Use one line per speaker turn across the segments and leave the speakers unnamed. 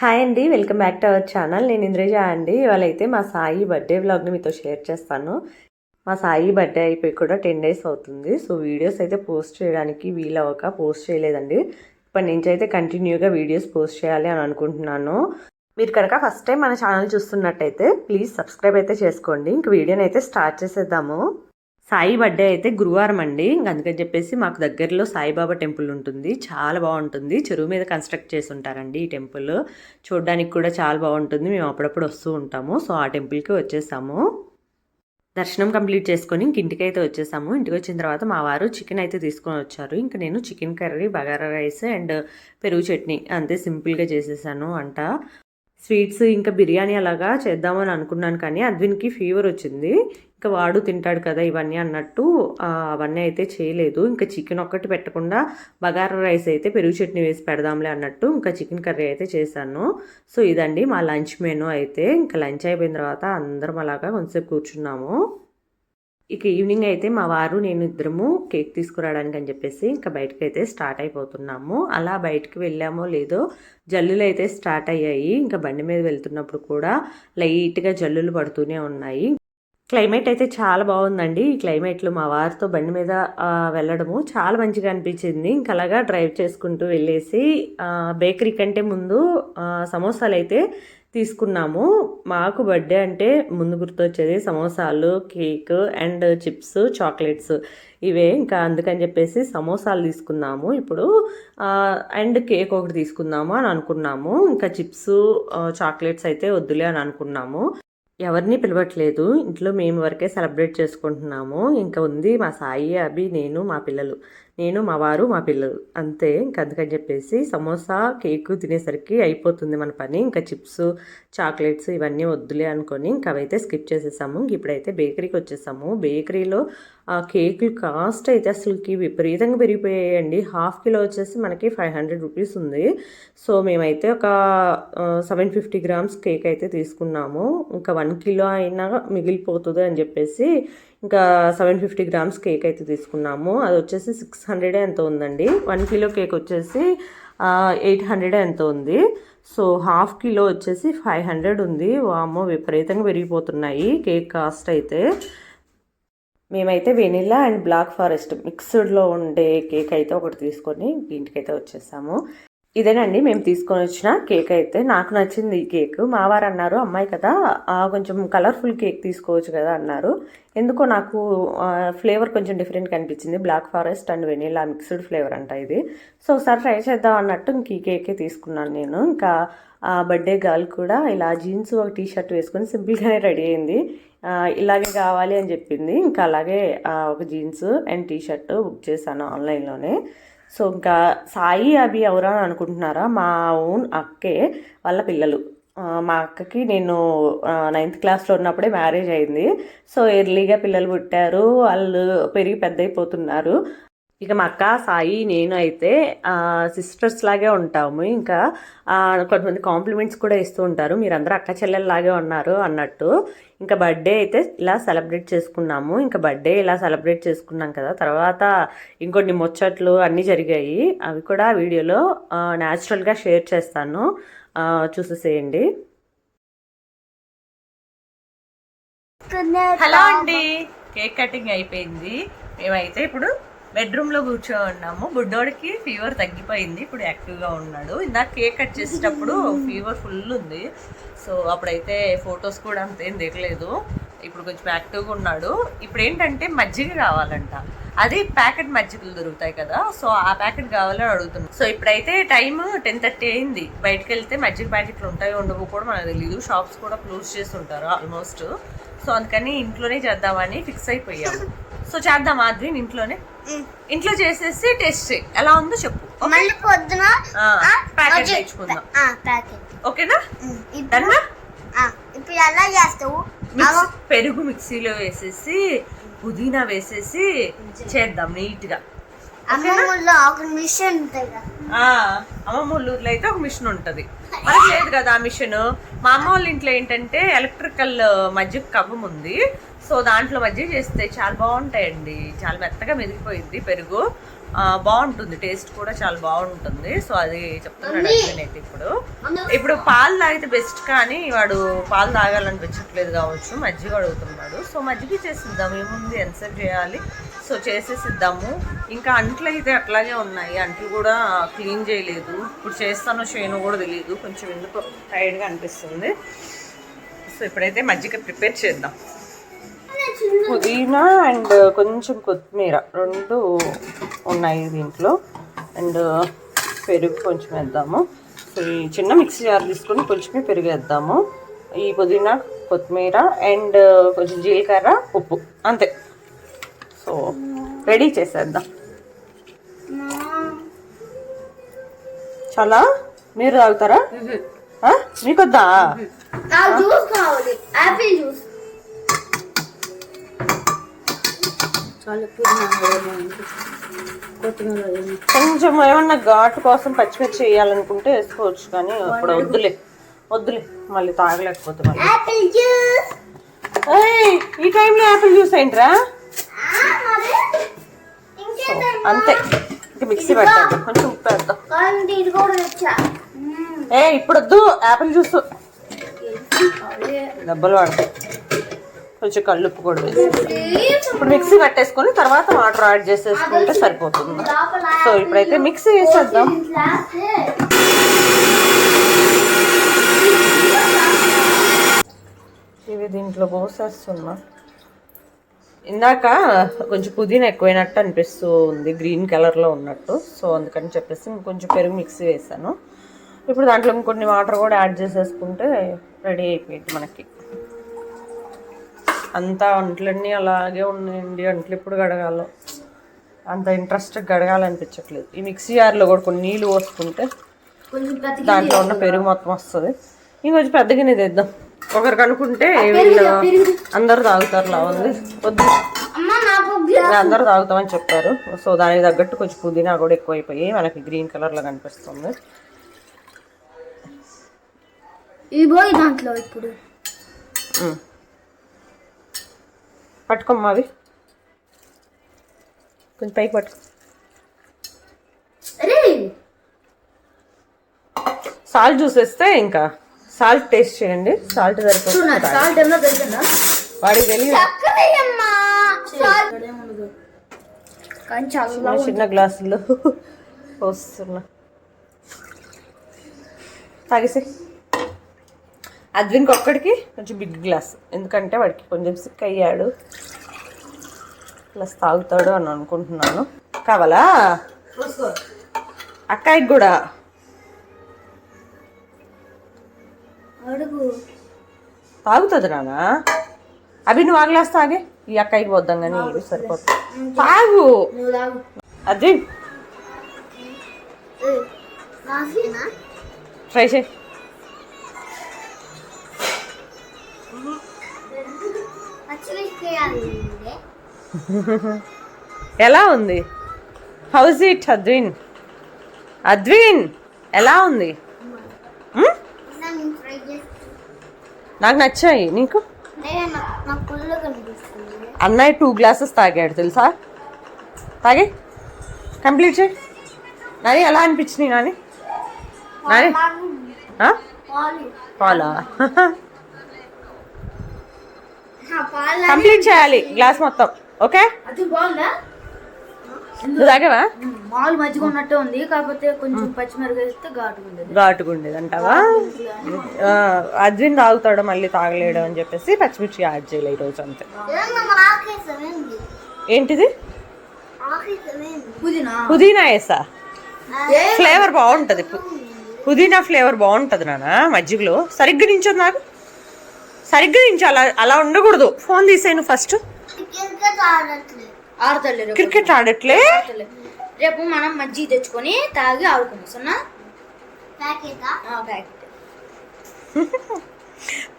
Hi అండి welcome back to our channel నేను ఇంద్రజ అండి. ఇవాళ అయితే మా సాయి బర్త్డే వ్లాగ్ని మీతో షేర్ చేస్తాను. మా సాయి బర్త్డే అయిపోయి కూడా టెన్ డేస్ అవుతుంది. సో వీడియోస్ అయితే పోస్ట్ చేయడానికి వీలవక పోస్ట్ చేయలేదండి. ఇప్పటి నుంచి అయితే కంటిన్యూగా వీడియోస్ పోస్ట్ చేయాలి అని అనుకుంటున్నాను. మీరు కనుక ఫస్ట్ టైం మన ఛానల్ చూస్తున్నట్టయితే ప్లీజ్ సబ్స్క్రైబ్ అయితే చేసుకోండి. ఇంక వీడియోని అయితే స్టార్ట్ చేసేద్దాము. సాయి బర్త్డే అయితే గురువారం అండి. అందుకని చెప్పేసి మాకు దగ్గరలో సాయిబాబా టెంపుల్ ఉంటుంది. చాలా బాగుంటుంది. చెరువు మీద కన్స్ట్రక్ట్ చేసి ఉంటారండి ఈ టెంపుల్. చూడడానికి కూడా చాలా బాగుంటుంది. మేము అప్పుడప్పుడు వస్తూ ఉంటాము. సో ఆ టెంపుల్కి వచ్చేసాము. దర్శనం కంప్లీట్ చేసుకొని ఇంక ఇంటికి అయితే వచ్చేసాము. ఇంటికి వచ్చిన తర్వాత మా వారు చికెన్ అయితే తీసుకొని వచ్చారు. ఇంకా నేను chicken curry bagara rice and పెరుగు చట్నీ అంతే సింపుల్గా చేసేసాను వంట స్వీట్స్ ఇంకా బిర్యానీ అలాగా చేద్దామని అనుకున్నాను కానీ అద్విన్కి ఫీవర్ వచ్చింది. ఇంకా వాడు తింటాడు కదా ఇవన్నీ అన్నట్టు అవన్నీ అయితే చేయలేదు. ఇంకా చికెన్ ఒక్కటి పెట్టకుండా బగారా రైస్ అయితే పెరుగు చట్నీ వేసి పెడదాంలే అన్నట్టు ఇంకా చికెన్ కర్రీ అయితే చేశాను. సో ఇదండి మా లంచ్ మెనూ అయితే. ఇంకా లంచ్ అయిపోయిన తర్వాత అందరం అలాగా కొంచెంసేపు కూర్చున్నాము. ఇక ఈవినింగ్ అయితే మా వారు నేను ఇద్దరము కేక్ తీసుకురావడానికి అని చెప్పేసి ఇంకా బయటకు అయితే స్టార్ట్ అయిపోతున్నాము. అలా బయటకు వెళ్ళామో లేదో జల్లులు అయితే స్టార్ట్ అయ్యాయి. ఇంకా బండి మీద వెళ్తున్నప్పుడు కూడా లైట్గా జల్లులు పడుతూనే ఉన్నాయి. క్లైమేట్ అయితే చాలా బాగుందండి. ఈ క్లైమేట్లో మా వారితో బండి మీద వెళ్ళడము చాలా మంచిగా అనిపించింది. ఇంకా అలాగా డ్రైవ్ చేసుకుంటూ వెళ్ళేసి బేకరీ కంటే ముందు సమోసాలు అయితే తీసుకున్నాము. మాకు బర్త్డే అంటే ముందు గుర్తొచ్చేది సమోసాలు కేక్ అండ్ చిప్స్ చాక్లెట్స్. ఇవే ఇంకా అందుకని చెప్పేసి సమోసాలు తీసుకున్నాము. ఇప్పుడు అండ్ కేక్ ఒకటి తీసుకుందాము అని అనుకున్నాము. ఇంకా చిప్స్ చాక్లెట్స్ అయితే వద్దులే అని అనుకున్నాము. ఎవరిని పిలవట్లేదు. ఇంట్లో మేము వరకే సెలబ్రేట్ చేసుకుంటున్నాము. ఇంకా ఉంది మా సాయి అభి నేను మా పిల్లలు. నేను మా వారు మా పిల్లలు. అంతే ఇంక అందుకని చెప్పేసి సమోసా కేకు తినేసరికి అయిపోతుంది మన పని. ఇంకా చిప్స్ చాక్లెట్స్ ఇవన్నీ వద్దులే అనుకొని ఇంకా అవైతే స్కిప్ చేసేసాము. ఇప్పుడైతే బేకరీకి వచ్చేసాము. బేకరీలో ఆ కేకులు కాస్ట్ అయితే అసలుకి విపరీతంగా పెరిగిపోయాయండి. హాఫ్ కిలో వచ్చేసి మనకి ఫైవ్ హండ్రెడ్ రూపీస్ ఉంది. సో మేమైతే ఒక సెవెన్ ఫిఫ్టీ గ్రామ్స్ కేక్ అయితే తీసుకున్నాము. ఇంకా వన్ కిలో అయినా మిగిలిపోతుంది అని చెప్పేసి ఇంకా సెవెన్ ఫిఫ్టీ గ్రామ్స్ కేక్ అయితే తీసుకున్నాము. అది వచ్చేసి సిక్స్ హండ్రెడ్ ఎంత ఉందండి. వన్ కిలో కేక్ వచ్చేసి ఎయిట్ హండ్రెడ్ ఎంత ఉంది. సో హాఫ్ కిలో వచ్చేసి ఫైవ్ హండ్రెడ్ ఉంది. వామో విపరీతంగా పెరిగిపోతున్నాయి కేక్ కాస్ట్ అయితే. మేమైతే వెనిలా అండ్ బ్లాక్ ఫారెస్ట్ మిక్స్డ్లో ఉండే కేక్ అయితే ఒకటి తీసుకొని ఇంటికైతే వచ్చేసాము. ఇదేనండి మేము తీసుకొని వచ్చిన కేక్ అయితే. నాకు నచ్చింది ఈ కేక్. మా వారు అన్నారు అమ్మాయి కదా కొంచెం కలర్ఫుల్ కేక్ తీసుకోవచ్చు కదా అన్నారు. ఎందుకో నాకు ఫ్లేవర్ కొంచెం డిఫరెంట్ కనిపించింది. Black forest and vanilla mixed flavour అంట ఇది. సో ఒకసారి ట్రై చేద్దాం అన్నట్టు ఇంక ఈ కేకే తీసుకున్నాను నేను. ఇంకా ఆ బర్త్డే గర్ల్ కూడా ఇలా జీన్స్ ఒక టీ షర్ట్ వేసుకొని సింపుల్గానే రెడీ అయింది. ఇలాగే కావాలి అని చెప్పింది. ఇంకా అలాగే ఒక jeans and T shirt book చేశాను ఆన్లైన్లోనే సో ఇంకా సాయి అభి ఎవరా అని అనుకుంటున్నారా? మా ఓన్ అక్కే వాళ్ళ పిల్లలు. మా అక్కకి నేను నైన్త్ క్లాస్లో ఉన్నప్పుడే మ్యారేజ్ అయింది. సో ఎర్లీగా పిల్లలు పుట్టారు. వాళ్ళు పెరిగి పెద్ద అయిపోతున్నారు ఇక మా అక్క సాయి నేను అయితే సిస్టర్స్ లాగే ఉంటాము. ఇంకా కొంతమంది కాంప్లిమెంట్స్ కూడా ఇస్తూ ఉంటారు. మీరందరూ అక్క చెల్లెల్లాగే ఉన్నారు అన్నట్టు. ఇంకా బర్త్డే అయితే ఇలా సెలబ్రేట్ చేసుకున్నాము. ఇంకా బర్త్డే ఇలా సెలబ్రేట్ చేసుకున్నాం కదా. తర్వాత ఇంకొన్ని ముచ్చట్లు అన్నీ జరిగాయి. అవి కూడా వీడియోలో న్యాచురల్గా షేర్ చేస్తాను. చూసేసేయండి. హలో అండి. కేక్ కటింగ్ అయిపోయింది. మేమైతే ఇప్పుడు బెడ్రూమ్లో కూర్చో ఉన్నాము బుడ్డోడికి ఫీవర్ తగ్గిపోయింది. ఇప్పుడు యాక్టివ్గా ఉన్నాడు. ఇందాక కేక్ కట్ చేసేటప్పుడు ఫీవర్ ఫుల్ ఉంది. సో అప్పుడైతే ఫొటోస్ కూడా అంతేం దిగలేదు. ఇప్పుడు కొంచెం యాక్టివ్గా ఉన్నాడు. ఇప్పుడు ఏంటంటే మజ్జిగ కావాలంట అది ప్యాకెట్ మజ్జిగలు దొరుకుతాయి కదా సో ఆ ప్యాకెట్ కావాలని అడుగుతున్నాం సో ఇప్పుడైతే టైం టెన్ థర్టీ అయింది. బయటకు వెళ్తే మజ్జిగ ప్యాకెట్లు ఉంటాయో ఉండవో కూడా మనకు తెలియదు షాప్స్ కూడా క్లోజ్ చేసి ఉంటారు ఆల్మోస్ట్. సో అందుకని ఇంట్లోనే చేద్దామని ఫిక్స్ అయిపోయాము. సో చేద్దాం ఆద్రి ఇంట్లోనే? ఇంట్లో చేసేసి టేస్ట్ చేయి. ఎలా ఉందో చెప్పు.
పొద్దున
ప్యాకెట్ తెచ్చుకుందాం. ఓకేనా?
ఇప్పుడు ఎలా చేస్తావు?
పెరుగు మిక్సీలో వేసేసి పుదీనా వేసేసి చేద్దాం నీట్గా
అమ్మమ్మలో ఒక మిషన్
అమ్మమ్మ వాళ్ళ ఊర్లో అయితే ఒక మిషన్ ఉంటది. మనకి లేదు కదా ఆ మిషన్. మా అమ్మ వాళ్ళ ఇంట్లో ఏంటంటే ఎలక్ట్రికల్ మజ్జిగ కవ్వం ఉంది. సో దాంట్లో మజ్జిగ చేస్తే చాలా బాగుంటాయండి. చాలా మెత్తగా మెదిగిపోయింది పెరుగు. బాగుంటుంది. టేస్ట్ కూడా చాలా బాగుంటుంది. సో అది చెప్తున్నాడు అయితే ఇప్పుడు. ఇప్పుడు పాలు తాగితే బెస్ట్ కానీ వాడు పాలు తాగాలనిపించట్లేదు కావచ్చు. మజ్జిగ అడుగుతున్నాడు. సో మజ్జిగ చేసిద్దాం. ఏముంది? ఎంతసేపు చేయాలి? సో చేసేసిద్దాము. ఇంకా అంట్లు అయితే అట్లాగే ఉన్నాయి. అంట్లు కూడా క్లీన్ చేయలేదు. ఇప్పుడు చేస్తానో చేయనో కూడా తెలియదు కొంచెం ఎందుకు టైర్డ్గా అనిపిస్తుంది. సో ఇప్పుడైతే మజ్జిగ ప్రిపేర్ చేద్దాం. పుదీనా అండ్ కొంచెం కొత్తిమీర రెండు ఉన్నాయి దీంట్లో. అండ్ పెరుగు కొంచెం వేద్దాము. సో ఈ చిన్న మిక్సీ జార్ తీసుకొని కొంచెమే పెరుగు వేద్దాము. ఈ పుదీనా కొత్తిమీర అండ్ కొంచెం జీలకర్ర ఉప్పు. అంతే. సో రెడీ చేసేద్దాం. చాలా? మీరు తాగుతారా? మీకొద్దా?
నాకు జ్యూస్ కావాలి. జ్యూస్.
కొంచెం ఏమన్నా ఘాటు కోసం పచ్చిమిర్చి వేయాలనుకుంటే వేసుకోవచ్చు కానీ అప్పుడు వద్దులే. వద్దులే. మళ్ళీ తాగలేకపోతే ఈ టైంలో యాపిల్ జ్యూస్ ఏంట్రా? అంతే. ఇంకా మిక్సీ పెట్టాలి కొంచెం ఉప్పు వేద్దాం. ఏ ఇప్పుడు వద్దు యాపిల్ జ్యూస్. దెబ్బలు పడతాయి కొంచెం కళ్ళు ఉప్పు కూడా వేసి ఇప్పుడు మిక్సీ పెట్టేసుకొని తర్వాత వాటర్ యాడ్ చేసేసుకుంటే సరిపోతుంది. సో ఇప్పుడైతే మిక్సీ వేసేద్దాం. ఇవి దీంట్లో పోసేస్తున్నా. ఇందాక కొంచెం పుదీనా ఎక్కువైనట్టు అనిపిస్తూ ఉంది గ్రీన్ కలర్లో ఉన్నట్టు. సో అందుకని చెప్పేసి ఇంకొంచెం పెరుగు మిక్సీ వేసాను. ఇప్పుడు దాంట్లో ఇంకొన్ని వాటర్ కూడా యాడ్ చేసేసుకుంటే రెడీ అయిపోయింది మనకి. అంతా అంట్లన్నీ అలాగే ఉన్నాయండి. అంట్లు ఎప్పుడు గడగాలో. అంత ఇంట్రెస్ట్ గడగాలనిపించట్లేదు. ఈ మిక్సీ జార్లో కూడా కొన్ని నీళ్ళు పోసుకుంటే దాంట్లో ఉన్న పెరుగు మొత్తం వస్తుంది. ఇంకొంచెం పెద్దగానే తెద్దాం. ఒకరికి అనుకుంటే వీళ్ళు అందరు తాగుతారు లా ఉంది వద్దు. అందరూ తాగుతామని చెప్పారు. సో దానికి తగ్గట్టు కొంచెం పుదీనా కూడా ఎక్కువైపోయి మనకి గ్రీన్ కలర్లో కనిపిస్తుంది.
ఇది పోయి దాంట్లో ఇప్పుడు.
పట్టుకోమ్మా అవి. కొంచెం పైకి పట్టుకో సాల్ట్ చూసేస్తే ఇంకా సాల్ట్ టేస్ట్ చేయండి. సాల్ట్ సరిపోతుంది. వాడికి తెలియదు చిన్న గ్లాసుల్లో పోస్తున్నా తాగేసి అద్విన్కి ఒక్కడికి కొంచెం బిగ్ గ్లాస్. ఎందుకంటే వాడికి కొంచెం సిక్ అయ్యాడు. ప్లస్ తాగుతాడు అని అనుకుంటున్నాను. కావాలా? అక్కాయికి కూడా. తాగుతుంది నాన్న. అవి నువ్వు ఆ గ్లాస్ తాగే? ఈ అక్కాయికి పోద్దాం కానీ ఇది సరిపోతుంది తాగు.
నాకేనా
ట్రై చేయి. ఎలా ఉంది? హౌస్ ఇట్ అద్విన్ అద్విన్ ఎలా ఉంది?
చేసి
నాకు నచ్చాయి. నీకు? అన్నయ్య టూ గ్లాసెస్ తాగాడు తెలుసా? తాగే. కంప్లీట్ చేయి. నాని ఎలా అనిపించినాయి నాని? నాని?
పాలు?
కంప్లీట్ చేయాలి గ్లాస్ మొత్తం. ఓకే?
అది బాగుందా?
నువ్వు తాగావా?
మాల్ మజ్జిగ ఉన్నట్టే ఉంది కాకపోతే కొంచెం పచ్చిమిరపకాయ వేస్తే ఘాటుగా ఉండేది
ఘాటుగా ఉండేది అంటావా అద్విన్ తాగుతాడు మళ్ళీ తాగలేడు అని చెప్పేసి పచ్చిమిర్చి యాడ్ చేయాలి ఈరోజు అంతే. ఏంటిది?
పుదీనా?
పుదీనా వేసా? ఫ్లేవర్ బాగుంటది. పుదీనా ఫ్లేవర్ బాగుంటది నాన్న మజ్జిగలో. సరిగ్గా నించోదు నాకు. సరిగ్గా నించో అలా అలా ఉండకూడదు. Phone తీసేను first.
ఆడతలే రేపు
క్రికెట్ ఆడట్లే.
రేపు మనం మజ్జిగ తెచ్చుకొని తాగి ఆడుకుందాం సన్నా ప్యాకెట్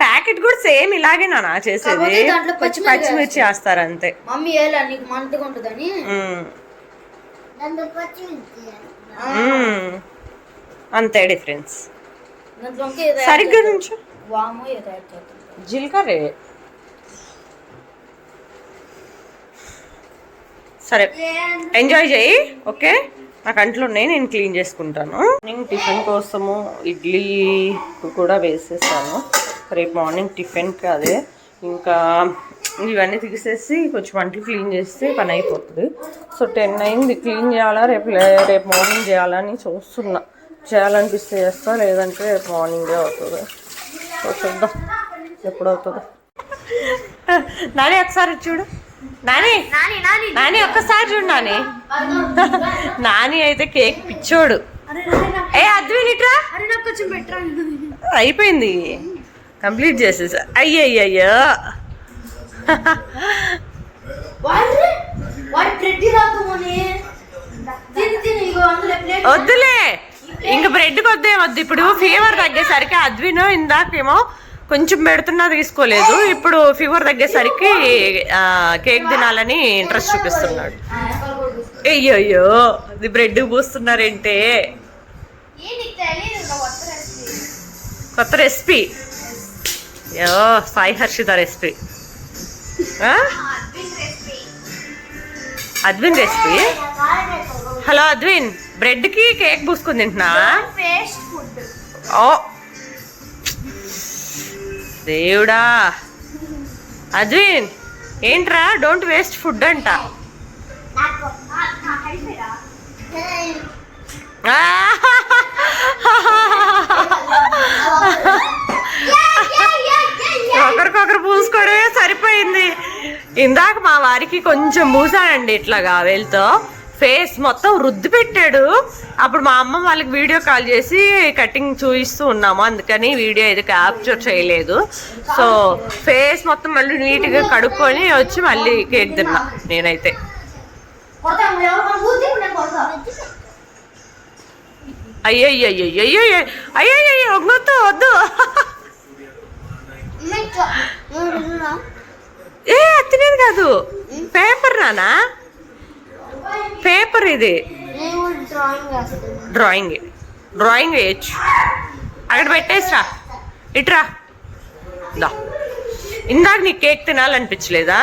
ప్యాకెట్. కూడా సేమ్ ఇలాగే నాన్న చేసేది.
పచ్చిమిరపకాయ
పచ్చిమిర్చి వేస్తారు అంతే.
మమ్మీ ఏలా నీకు మంటగా ఉంటుందని.
అంతే డిఫరెన్స్. సరిగ్గా నుంచో
వాము
జీలకర్రే సరే. ఎంజాయ్ చేయి ఓకే నాకు అంట్లు ఉన్నాయి నేను క్లీన్ చేసుకుంటాను. నేను టిఫిన్ కోసము ఇడ్లీ కూడా వేసేసాను. రేపు మార్నింగ్ టిఫిన్కి అదే ఇంకా ఇవన్నీ తీసేసి కొంచెం వంటలు క్లీన్ చేస్తే పని అయిపోతుంది. సో టెన్ అయింది. క్లీన్ చేయాలా? రేపు రేపు మార్నింగ్ చేయాలా అని చూస్తున్నా. చేయాలనిపిస్తే చేస్తా లేదంటే రేపు మార్నింగే అవుతుంది. సో చూద్దాం. ఎప్పుడు అవుతుందో నాని ఒకసారి చూడు. నాని
నాని
ఒక్కసారి చూడు నాని. నాని అయితే కేక్ పిచ్చోడు. ఏ అద్విన్ ఇట్రా
అరే నాకు కొంచెం బెటర్
అయిపోయింది. కంప్లీట్ చేసేసా.
ప్లేట్.
వద్దులే. ఇంక బ్రెడ్ వద్దే వద్దు. ఇప్పుడు ఫీవర్ తగ్గేసరికి అద్విన్ ఇందాకేమో కొంచెం పెడుతున్నా తీసుకోలేదు. ఇప్పుడు ఫీవర్ తగ్గేసరికి కేక్ తినాలని ఇంట్రెస్ట్ చూపిస్తున్నాడు. అయ్యయ్యో ఇది బ్రెడ్ పూస్తున్నారేంటే.
కొత్త recipe.
Yo Sai Harshitha recipe.
Adwin recipe?
Hello Adwin బ్రెడ్కి cake పూసుకుని తింటున్నా ఓ దేవుడా. అజ్విన్ ఏంట్రా డోంట్ వేస్ట్ ఫుడ్ అంట. ఒకరికొకరు పూసుకోవడమే సరిపోయింది. ఇందాక మా వారికి కొంచెం పూసాడండి ఇట్లాగా వేలుతో. ఫేస్ మొత్తం రుద్ది పెట్టాడు. అప్పుడు మా అమ్మ వాళ్ళకి వీడియో కాల్ చేసి కటింగ్ చూపిస్తూ ఉన్నాము. అందుకని వీడియో ఇది క్యాప్చర్ చేయలేదు. సో ఫేస్ మొత్తం మళ్ళీ నీట్గా కడుక్కొని వచ్చి మళ్ళీ కేక్ తిన్నా నేనైతే.
కొడతా ఎవరు మన ఊరికి
అయ్యయ్యయ్యయ్యో అయ్యయ్యో వద్దు వద్దు ఏ అత్తినేది కాదు పేపర్ నానా పేపర్ ఇది.
డ్రాయింగ్
డ్రాయింగ్ వేయచ్చు. అక్కడ పెట్టేసిరా. ఇట్రా. దా. ఇందాక నీకు కేక్ తినాలనిపించలేదా?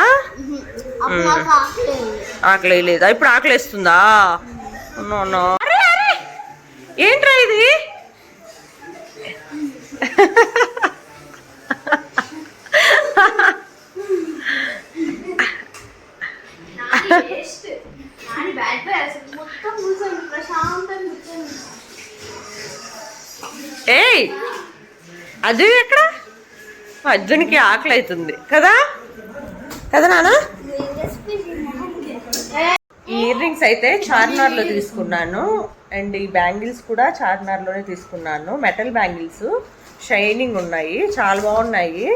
ఆకలి
లేదా ఇప్పుడు ఆకలి వేస్తుందా నో, నో. అరే, అరే! ఏంట్రా ఇది?
Nani waste Nani bad boy అసలు మొత్తం కూర్చొని ప్రశాంతంగా కూర్చొని
ఏయ్ అది ఎక్కడ? అర్జున్కి ఆకలి అవుతుంది కదా? కదా నానా ఈ ఇయర్ రింగ్స్ అయితే చార్మినార్లో తీసుకున్నాను. అండ్ ఈ బ్యాంగిల్స్ కూడా చార్మినార్లోనే తీసుకున్నాను. Metal bangles. షైనింగ్ ఉన్నాయి. చాలా బాగున్నాయి.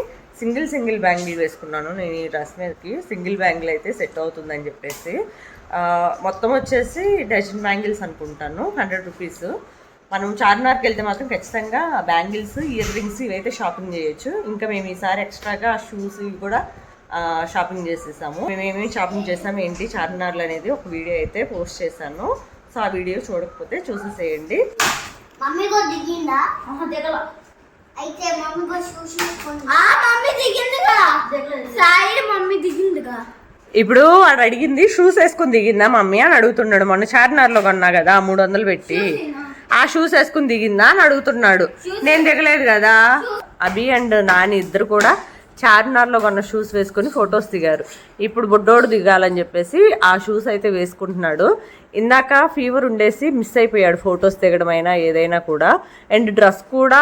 సింగిల్ సింగిల్ బ్యాంగిల్ వేసుకున్నాను నేను ఈ డ్రెస్ మీదకి. సింగిల్ బ్యాంగిల్ అయితే సెట్ అవుతుందని చెప్పేసి. మొత్తం వచ్చేసి డజన్ బ్యాంగిల్స్ అనుకుంటాను హండ్రెడ్ రూపీస్ మనం చార్మినార్కి వెళ్తే మాత్రం ఖచ్చితంగా బ్యాంగిల్స్ ఇయర్ రింగ్స్ ఇవైతే షాపింగ్ చేయొచ్చు. ఇంకా మేము ఈసారి ఎక్స్ట్రాగా షూస్ ఇవి కూడా షాపింగ్ చేసేసాము. మేము ఏమేమి షాపింగ్ చేసాము ఏంటి చార్మినార్లు అనేది ఒక వీడియో అయితే పోస్ట్ చేశాను. సో ఆ వీడియో చూడకపోతే చూసేసేయండి.
మమ్మీ కూడా దిగిందా? దిగల. అయితే మమ్మీ కూడా షూస్ తీసుకుంది ఆ మమ్మీ దిగిందిగా. సాయి మమ్మీ దిగిందిగా.
ఇప్పుడు వాడు అడిగింది షూస్ వేసుకుని దిగిందా మమ్మీ? అని అడుగుతున్నాడు. మొన్న చార్మినార్లో కొన్నా కదా మూడు వందలు పెట్టి. ఆ షూస్ వేసుకుని దిగిందా? అని అడుగుతున్నాడు. నేను దిగలేదు కదా. అభి అండ్ నాని ఇద్దరు కూడా చార్మినార్లో కొన్న షూస్ వేసుకుని ఫొటోస్ దిగారు. ఇప్పుడు బుడ్డోడు దిగాలని చెప్పేసి ఆ షూస్ అయితే వేసుకుంటున్నాడు. ఇందాక ఫీవర్ ఉండేసి మిస్ అయిపోయాడు ఫొటోస్ దిగడం అయినా ఏదైనా కూడా. అండ్ డ్రెస్ కూడా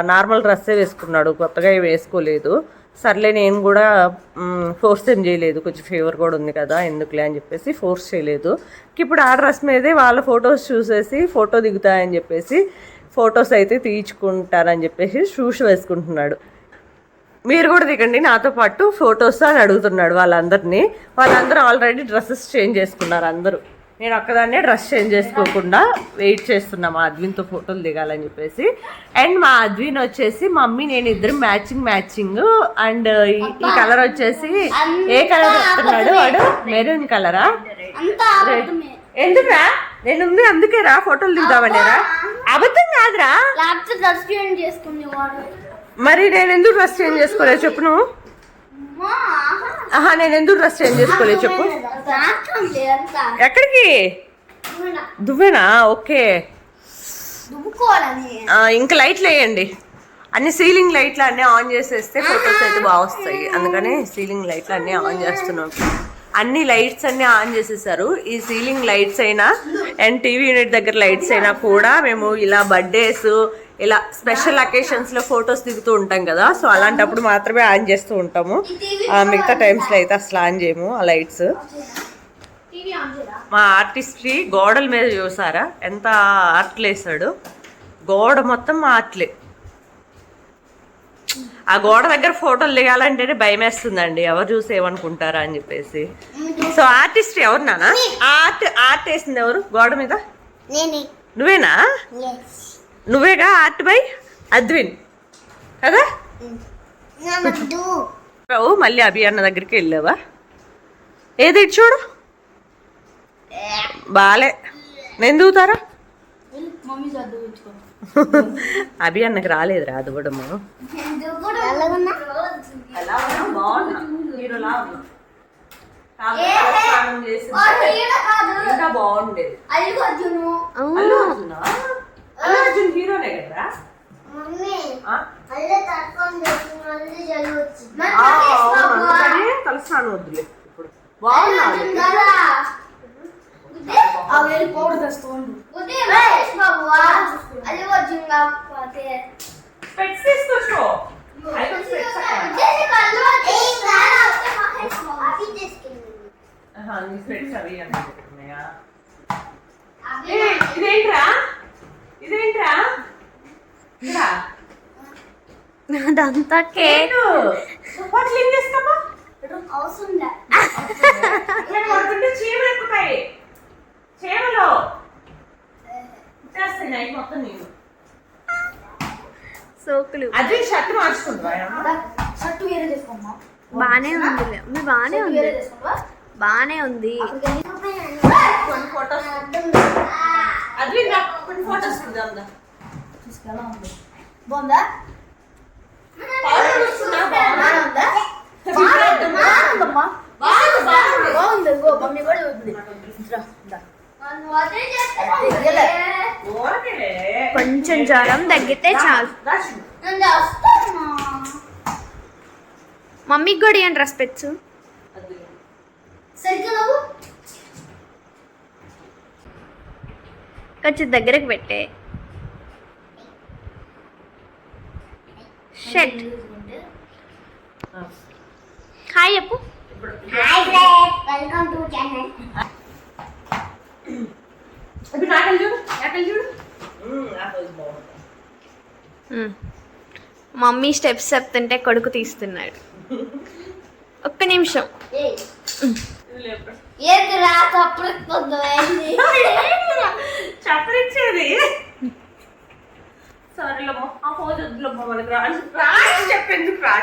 నార్మల్ డ్రెస్సే వేసుకున్నాడు. కొత్తగా వేసుకోలేదు. సర్లే నేను కూడా ఫోర్స్ ఏం చేయలేదు. కొంచెం ఫీవర్ కూడా ఉంది కదా ఎందుకులే అని చెప్పేసి ఫోర్స్ చేయలేదు. ఇప్పుడు ఆ డ్రెస్ మీదే వాళ్ళ ఫొటోస్ చూసేసి ఫోటో దిగుతాయని చెప్పేసి ఫొటోస్ అయితే తీయించుకుంటారని చెప్పేసి షూస్ వేసుకుంటున్నాడు. మీరు కూడా దిగండి నాతో పాటు ఫొటోస్ అని అడుగుతున్నాడు వాళ్ళందరినీ. వాళ్ళందరూ ఆల్రెడీ డ్రెస్సెస్ చేంజ్ చేసుకున్నారు అందరూ. నేను ఒక్కదాన్నే డ్రెస్ చేంజ్ చేసుకోకుండా వెయిట్ చేస్తున్నా. మా అద్విన్తో ఫోటోలు దిగాలని చెప్పేసి. అండ్ మా అద్విన్ వచ్చేసి మమ్మీ నేను ఇద్దరు మ్యాచింగ్ మ్యాచింగ్. అండ్ ఈ కలర్ వచ్చేసి ఏ కలర్ చెప్తున్నాడు వాడు? మెరూన్ కలరా? ఎందుకురా? నేను ఉంది అందుకే రా ఫోటోలు దిగుదామనేరా? అబద్ధం కాదురా. మరి నేను ఎందుకు డ్రెస్ చేంజ్ చేసుకోలేదు చెప్పు నువ్వు?
ఆహా.
నేను ఎందుకు డ్రెస్ చేంజ్ చేసుకోలేదు చెప్పు. ఎక్కడికి? దువ్వేనా. ఓకే. ఇంకా లైట్లు వేయండి. అన్ని సీలింగ్ లైట్లు అన్నీ ఆన్ చేసేస్తే ఫొటోస్ అయితే బాగా వస్తాయి. అందుకని సీలింగ్ లైట్లు అన్నీ ఆన్ చేస్తున్నాం. అన్ని లైట్స్ అన్నీ ఆన్ చేసేసారు. ఈ సీలింగ్ లైట్స్ అయినా అండ్ టీవీ యూనిట్ దగ్గర లైట్స్ అయినా కూడా మేము ఇలా బర్త్డేస్ ఇలా స్పెషల్ అకేషన్స్లో ఫొటోస్ దిగుతూ ఉంటాం కదా. సో అలాంటప్పుడు మాత్రమే ఆన్ చేస్తూ ఉంటాము. మిగతా టైమ్స్లో అయితే అసలు ఆన్ చేయము ఆ లైట్స్. మా ఆర్టిస్ట్ గోడల మీద చూసారా? ఎంత ఆర్ట్లు వేసాడు గోడ మొత్తం మా ఆర్ట్లే. ఆ గోడ దగ్గర ఫోటోలు దిగాలంటేనే భయం వేస్తుందండి ఎవరు చూసి ఏమనుకుంటారా అని చెప్పేసి. సో ఆర్టిస్ట్ ఎవరు నానా? ఆర్ట్ ఆర్ట్ వేసింది ఎవరు? గోడ మీద? నువ్వేనా? నువ్వేగా ఆర్ట్ బై? అద్విన్. కదా? రావు మళ్ళీ అభి అన్న దగ్గరికి వెళ్ళావా? ఏది చూడు. బాలే. నేను దూతారా? అభి అన్నకి రాలేదు రాదు కూడా బాగుండేది హీరోనే ఆ?
అల్లే తర్పం చేసి మళ్ళీ చదువు వచ్చింది
ఆ,
అవి పౌడర్ తెస్తాను మహేష్ బాబు అల్లు అర్జున్ కాకపోతే
స్పెట్స్ తీసుకొచ్చు అయితే స్పెట్స్ అక్కడ. ఆహా, నీ స్పెట్స్ అవి అన్నీ ఉన్నాయా? ఏ, ఇదేంట్రా? ఇదేంట్రా? ఇదా?
అదంతా కేక్?
వాటి లింక్ చేసుకోమా
అవసరం లే.
అట్లా పడుతుంటే చీమలు ఎక్కుతాయి. చీమలు చేస్తాయి నైట్ మొత్తం నేను
సోకులు.
అది షర్ట్ మార్చుకుంటా
షర్ట్ వేరే చేసుకోమ్మా
బానే ఉంది. మీ బానే ఉంది. బానే ఉంది.
కొన్ని ఫోటోస్ అది కొన్ని ఫోటోస్ ఉందా
తీసుకెళ్ళా ఉంది. బాగుందా?
బాగుందమ్మా. బాగుంది, బాగుంది.
మమ్మీ కూడా చూద్ది
కొంచెం జ్వరం తగ్గితే చాలు. మమ్మీకి కూడా
అది.
సరిగ్గా నవ్వు.
కొంచెం దగ్గరకు పెట్టే. షెట్
ఆ,
హాయ్ చెప్పు.
ఇప్పుడు
వెల్కమ్ టు ఛానల్.
ఇప్పుడు చూడు చూడు.
మమ్మీ స్టెప్స్ చెప్తుంటే కొడుకు తీస్తున్నాడు. ఒక్క నిమిషం.
లేపు.
ఏంటి రా
సరేలమ్మా ఆ వద్దులమ్మా మనకు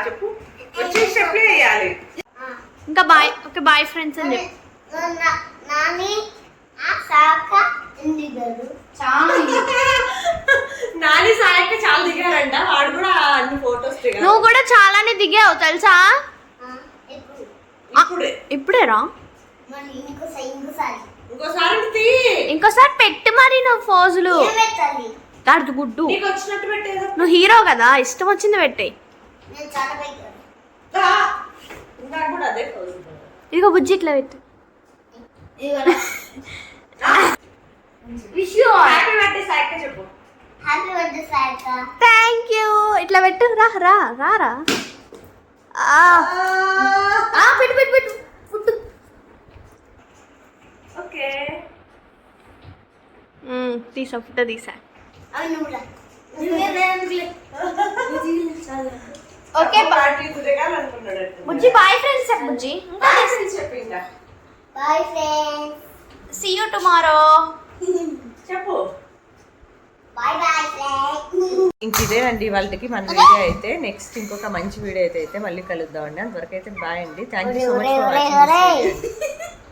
చెప్పు చెప్పే. వేయాలి.
ఇంకా బాయ్ ఓకే బాయ్ ఫ్రెండ్స్ అని చెప్పు.
ఎందుకు చాలా
నాని సాయక్క చాలా దిగారంట వాడు కూడా అన్ని ఫొటోస్ దిగారు
నువ్వు కూడా చాలానే దిగావు తెలుసా?
ఇప్పుడే.
ఇప్పుడేరా?
ఇంకోసారి. ఇంకోసారి
ఇంకోసారి తీ.
ఇంకోసారి పెట్టు మరి నువ్వు ఫోజులు.
ఏం పెట్టాలి?
దాడి గుడ్డు. నువ్వు హీరో కదా ఇష్టం వచ్చింది పెట్టే
నేను చాలా పెట్టాను.
ఇంకా కూడా అదే పోజ్
ఇదిగో బుజ్జి ఇట్లా పెట్టు.
విష్. యూ
హ్యాపీ బర్త్డే సాయక్క చెప్పు.
హ్యాపీ బర్త్డే సాయక
థ్యాంక్ యూ ఇట్లా పెట్టు. రా రా రా రా. ఆ,
ఆ పెట్టు పెట్టు పెట్టు. Food
okay.
తీసా ఫోటో తీసా.
ఓకే
బుజ్జి బాయ్ ఫ్రెండ్స్ చెప్పు బుజ్జి.
Bye friends
see you tomorrow
చెప్పు. ఇంక ఇదేనండి వాళ్ళకి మన వీడియో అయితే. నెక్స్ట్ ఇంకొక మంచి వీడియో అయితే అయితే మళ్ళీ కలుద్దామండి అంతవరకు అయితే బాయ్ అండి. Thank you so much for. Watching